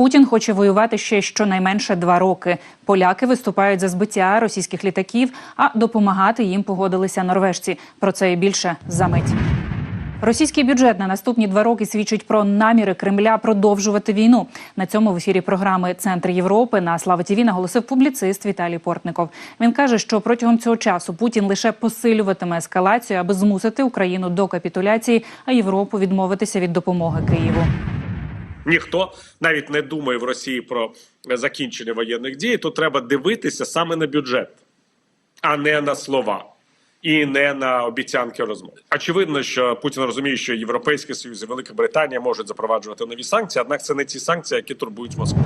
Путін хоче воювати ще щонайменше два роки. Поляки виступають за збиття російських літаків, а допомагати їм погодилися норвежці. Про це і більше за мить. Російський бюджет на наступні два роки свідчить про наміри Кремля продовжувати війну. На цьому в ефірі програми Центр Європи на Слава Тіві наголосив публіцист Віталій Портников. Він каже, що протягом цього часу Путін лише посилюватиме ескалацію, аби змусити Україну до капітуляції, а Європу відмовитися від допомоги Києву. Ніхто навіть не думає в Росії про закінчення воєнних дій. Тут треба дивитися саме на бюджет, а не на слова. І не на обіцянки розмов. Очевидно, що Путін розуміє, що Європейський Союз і Велика Британія можуть запроваджувати нові санкції однак це не ті санкції, які турбують Москву.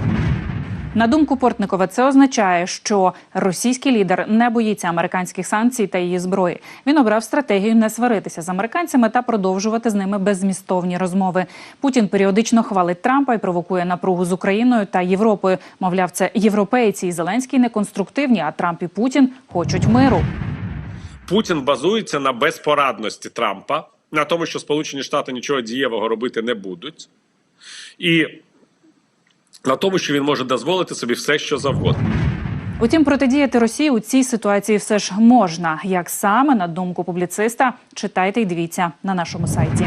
На думку Портникова, це означає, що російський лідер не боїться американських санкцій та її зброї. Він обрав стратегію не сваритися з американцями та продовжувати з ними беззмістовні розмови. Путін періодично хвалить Трампа і провокує напругу з Україною та Європою. Мовляв, це європейці і Зеленський неконструктивні, а Трамп і Путін хочуть миру. Путін базується на безпорадності Трампа, на тому, що Сполучені Штати нічого дієвого робити не будуть, і на тому, що він може дозволити собі все, що завгодно. Утім, протидіяти Росії у цій ситуації все ж можна. Як саме на думку публіциста, читайте і дивіться на нашому сайті.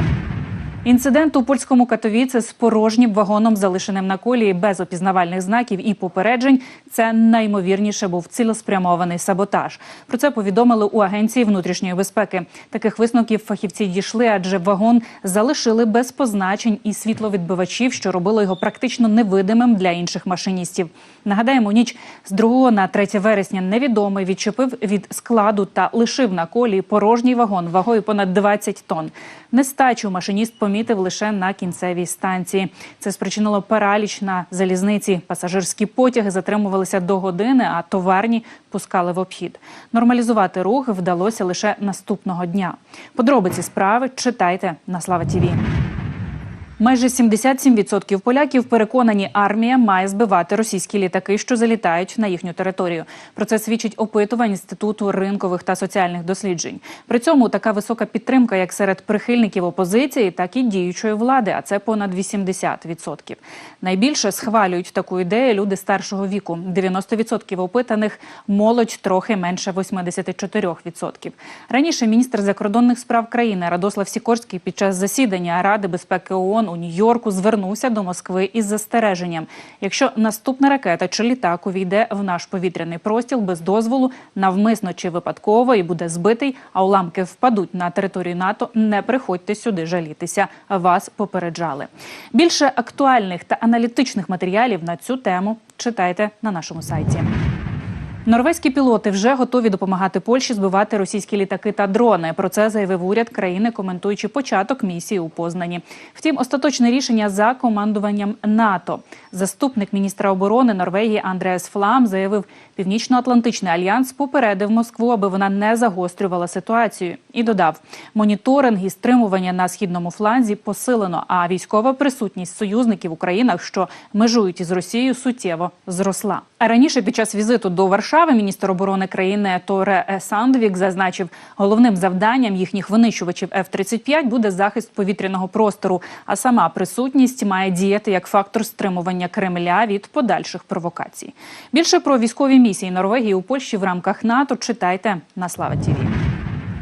Інцидент у польському Катовіце з порожнім вагоном, залишеним на колії без опізнавальних знаків і попереджень. Це наймовірніше був цілеспрямований саботаж. Про це повідомили у агенції внутрішньої безпеки. Таких висновків фахівці дійшли, адже вагон залишили без позначень і світловідбивачів, що робило його практично невидимим для інших машиністів. Нагадаємо, ніч з 2 на 3 вересня невідомий відчепив від складу та лишив на колії порожній вагон вагою понад 20 тонн. Нестачу машиніст помітив лише на кінцевій станції. Це спричинило параліч на залізниці. Пасажирські потяги затримувалися до години, а товарні пускали в обхід. Нормалізувати рух вдалося лише наступного дня. Подробиці справи читайте на Слава Тіві. Майже 77% поляків переконані, армія має збивати російські літаки, що залітають на їхню територію. Про це свідчить опитування інституту ринкових та соціальних досліджень. При цьому така висока підтримка, як серед прихильників опозиції, так і діючої влади. А це понад 80%. Найбільше схвалюють таку ідею люди старшого віку. 90% опитаних молодь трохи менше 84%. Раніше міністр закордонних справ країни Радослав Сікорський під час засідання Ради безпеки ООН у Нью-Йорку звернувся до Москви із застереженням: якщо наступна ракета чи літак увійде в наш повітряний простіл без дозволу, навмисно чи випадково і буде збитий, а уламки впадуть на територію НАТО, не приходьте сюди жалітися. Вас попереджали. Більше актуальних та аналітичних матеріалів на цю тему читайте на нашому сайті. Норвезькі пілоти вже готові допомагати Польщі збивати російські літаки та дрони. Про це заявив уряд країни, коментуючи початок місії у Познані. Втім, остаточне рішення за командуванням НАТО. Заступник міністра оборони Норвегії Андреас Флам заявив, Північно-Атлантичний альянс попередив Москву, аби вона не загострювала ситуацію. І додав, моніторинг і стримування на східному фланзі посилено. А військова присутність союзників у країнах, що межують із Росією, суттєво зросла. А раніше під час візиту до Варшави міністр оборони країни Торе Сандвік зазначив, головним завданням їхніх винищувачів F-35 буде захист повітряного простору. А сама присутність має діяти як фактор стримування Кремля від подальших провокацій. Більше про військові місії Норвегії у Польщі в рамках НАТО читайте на Слава Тіві.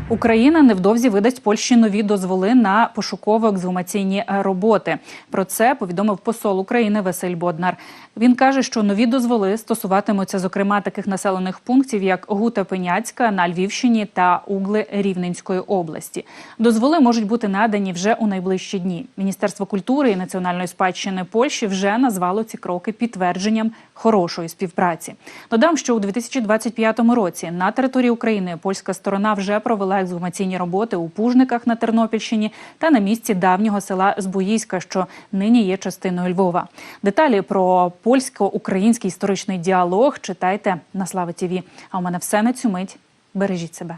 Україна невдовзі видасть Польщі нові дозволи на пошуково-ексгумаційні роботи. Про це повідомив посол України Василь Боднар. Він каже, що нові дозволи стосуватимуться зокрема таких населених пунктів, як Гута Пеняцька на Львівщині та Угли Рівненської області. Дозволи можуть бути надані вже у найближчі дні. Міністерство культури і національної спадщини Польщі вже назвало ці кроки підтвердженням хорошої співпраці. Додам, що у 2025 році на території України польська сторона вже провела ексгумаційні роботи у Пужниках на Тернопільщині та на місці давнього села Збоїська, що нині є частиною Львова. Деталі про польсько-український історичний діалог читайте на Слава Тіві. А у мене все на цю мить. Бережіть себе.